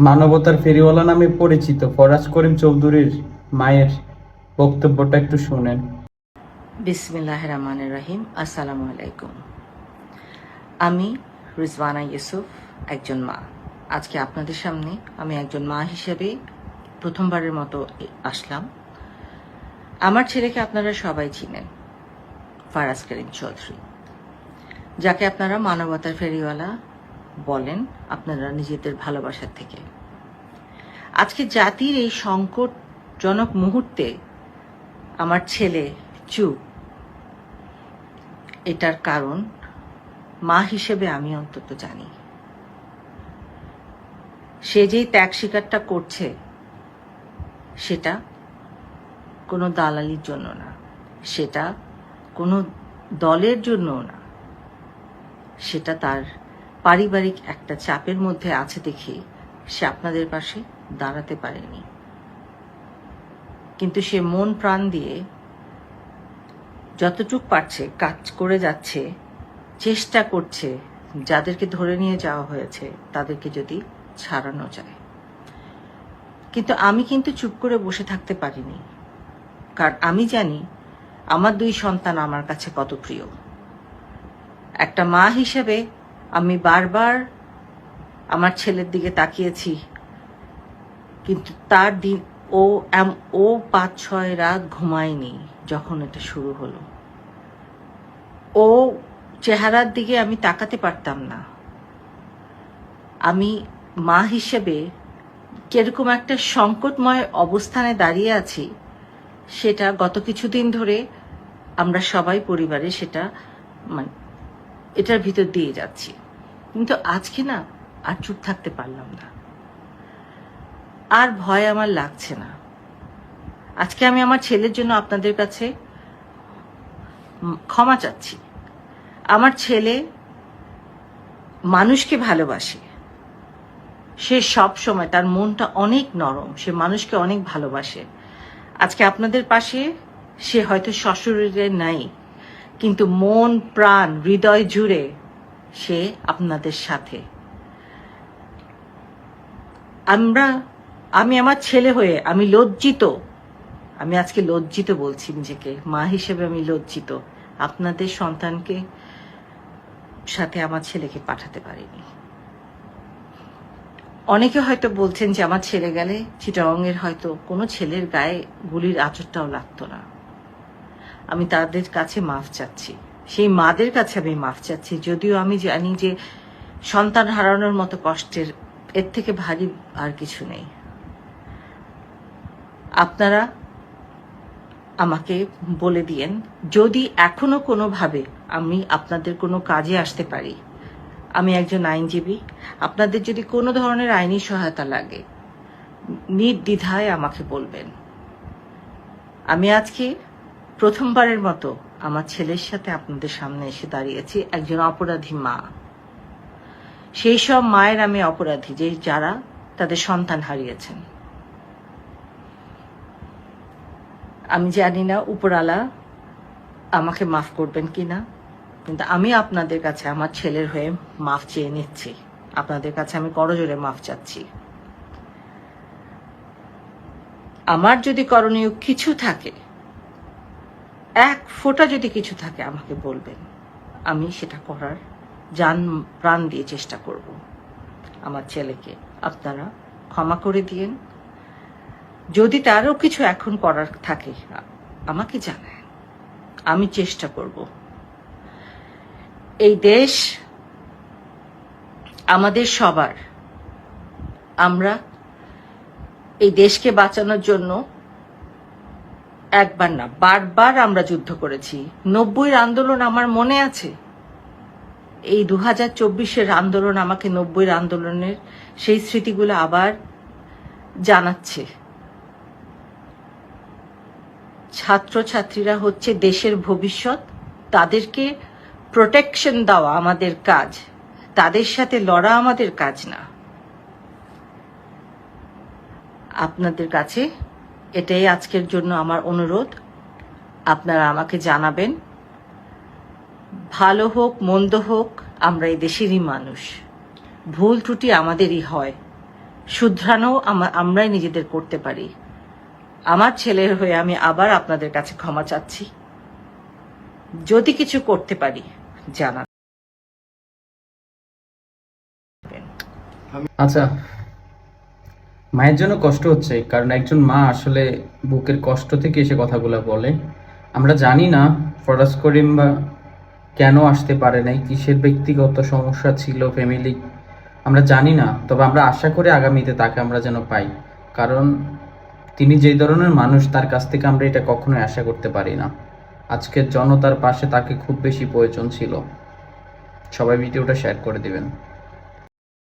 মানবতার ফেরিওয়ালা নামে পরিচিত ফরাজ করিম চৌধুরীর মায়ের বক্তব্যটা একটু শুনেন। বিসমিল্লাহ রহমানের রহিম। আসসালামু আলাইকুম। আমি রিজওয়ানা ইউসুফ, একজন মা। আজকে আপনাদের সামনে আমি একজন মা হিসেবে প্রথমবারের মতো আসলাম। আমার ছেলেকে আপনারা সবাই চিনেন, ফারাজ করিম চৌধুরী, যাকে আপনারা মানবতার ফেরিওয়ালা বলেন আপনারা নিজেদের ভালোবাসার থেকে। আজকে জাতির এই সংকটজনক মুহূর্তে আমার ছেলে চুপ এটার কারণ মা হিসেবে আমি অন্তত জানি। সে যেই ত্যাগ স্বীকারটা করছে, সেটা কোনো দালালির জন্য না, সেটা কোনো দলের জন্যও না, সেটা তার পারিবারিক একটা চাপের মধ্যে আছে দেখে সে আপনাদের পাশে দাঁড়াতে পারেনি। কিন্তু সে মন প্রাণ দিয়ে যতটুক পারছে কাজ করে যাচ্ছে, চেষ্টা করছে, যাদেরকে ধরে নিয়ে যাওয়া হয়েছে, তাদেরকে যদি ছাড়ানো যায়। কিন্তু আমি কিন্তু চুপ করে বসে থাকতে পারিনি। কারণ আমি জানি আমার দুই সন্তান আমার কাছে কত প্রিয়। একটা মা হিসেবে আমি বারবার আমার ছেলের দিকে তাকিয়েছি, কিন্তু তার দিন ও এম- ও পাঁচ ছয় রাত ঘুমায়নি যখন এটা শুরু হলো। ও চেহারার দিকে আমি তাকাতে পারতাম না। আমি মা হিসেবে কীরকম একটা সংকটময় অবস্থানে দাঁড়িয়ে আছি, সেটা গত কিছুদিন ধরে আমরা সবাই পরিবারে সেটা মানে এটার ভিতর দিয়ে যাচ্ছি। কিন্তু আজকে না আর চুপ থাকতে পারলাম না। আর ভয় আমার লাগছে না। আজকে আমি আমার ছেলের জন্য আপনাদের কাছে ক্ষমা চাচ্ছি। আমার ছেলে মানুষকে ভালোবাসে। সে সব সময় তার মনটা অনেক নরম, সে মানুষকে অনেক ভালোবাসে। আজকে আপনাদের পাশে সে হয়তো শ্বশুরে নাই, কিন্তু মন, প্রাণ, হৃদয় জুড়ে সে আপনাদের সাথে। আমরা, আমি আমার ছেলে হয়ে আমি লজ্জিত। আমি আজকে লজ্জিত বলছি নিজেকে। মা হিসেবে আমি লজ্জিত। আপনাদের সন্তানকে সাথে আমার ছেলেকে পাঠাতে পারিনি। অনেকে হয়তো বলছেন যে আমার ছেলে গেলে চিটাংয়ের হয়তো কোনো ছেলের গায়ে গুলির আচরটাও লাগতো না। আমি তাদের কাছে মাফ চাচ্ছি। সেই মাদের কাছে আমি মাফ চাচ্ছি। যদিও আমি জানি যে সন্তান হারানোর মতো কষ্টের, এর থেকে ভারী আর কিছু নেই। আপনারা আমাকে বলে দিয়েন, যদি এখনও কোনোভাবে আমি আপনাদের কোনো কাজে আসতে পারি। আমি একজন আইনজীবী, আপনাদের যদি কোনো ধরনের আইনি সহায়তা লাগে, নির্দ্বিধায় আমাকে বলবেন। আমি আজকে প্রথমবারের মতো আমার ছেলের সাথে আপনাদের সামনে এসে দাঁড়িয়েছি, একজন অপরাধী মা। সেই সব মায়ের আমি অপরাধী, যে যারা তাদের সন্তান হারিয়েছেন। আমি জানি না উপরালা আমাকে মাফ করবেন কিনা, কিন্তু আমি আপনাদের কাছে, আমার ছেলের হয়ে মাফ চেয়ে নিচ্ছি। আপনাদের কাছে আমি করজোরে মাফ চাচ্ছি। আমার যদি করণীয় কিছু থাকে এক ফোঁটা যদি কিছু থাকে আমাকে বলবেন, আমি সেটা করার যান প্রাণ দিয়ে চেষ্টা করব। আমার ছেলেকে আপনারা ক্ষমা করে দিয়েন। যদি তারও কিছু এখন করার থাকে, আমাকে জানায় আমি চেষ্টা করব। এই দেশ আমাদের সবার। আমরা এই দেশকে বাঁচানোর জন্য একবার না, বারবার আমরা যুদ্ধ করেছি। নব্বইয়ের আন্দোলন আমার মনে আছে? এই দু হাজার চব্বিশের আন্দোলন আমাকে নব্বইয়ের আন্দোলনের সেই স্মৃতিগুলো আবার জানাচ্ছে। ছাত্রছাত্রীরা হচ্ছে দেশের ভবিষ্যৎ, তাদেরকে প্রোটেকশন দেওয়া আমাদের কাজ। তাদের সাথে লড়া আমাদের কাজ না। আপনাদের কাছে এটাই আজকের জন্য আমার অনুরোধ। আপনারা আমাকে জানাবেন। ভালো হোক, মন্দ হোক, আমরা এই দেশেরই মানুষ। ভুল ত্রুটি আমাদেরই হয়। শুধরানো আমরাই নিজেদের করতে পারি। আমার ছেলের হয়ে আমি আবার আপনাদের কাছে ক্ষমা চাচ্ছি। যদি কিছু করতে পারি জানান আচ্ছা মায়ের জন্য কষ্ট হচ্ছে, কারণ একজন মা আসলে বুকের কষ্ট থেকে এসে কথাগুলো বলে। আমরা জানি না ফরাজ করিম বা কেন আসতে পারে নাই, কিসের ব্যক্তিগত সমস্যা ছিল ফ্যামিলি আমরা জানি না, তবে আমরা আশা করি আগামীতে তাকে আমরা যেন পাই, কারণ তিনি যে ধরনের মানুষ, তার কাছ থেকে আমরা এটা কখনোই আশা করতে পারি না। আজকের জনতার পাশে তাকে খুব বেশি প্রয়োজন ছিল। সবাই ভিডিওটা শেয়ার করে দিবেন।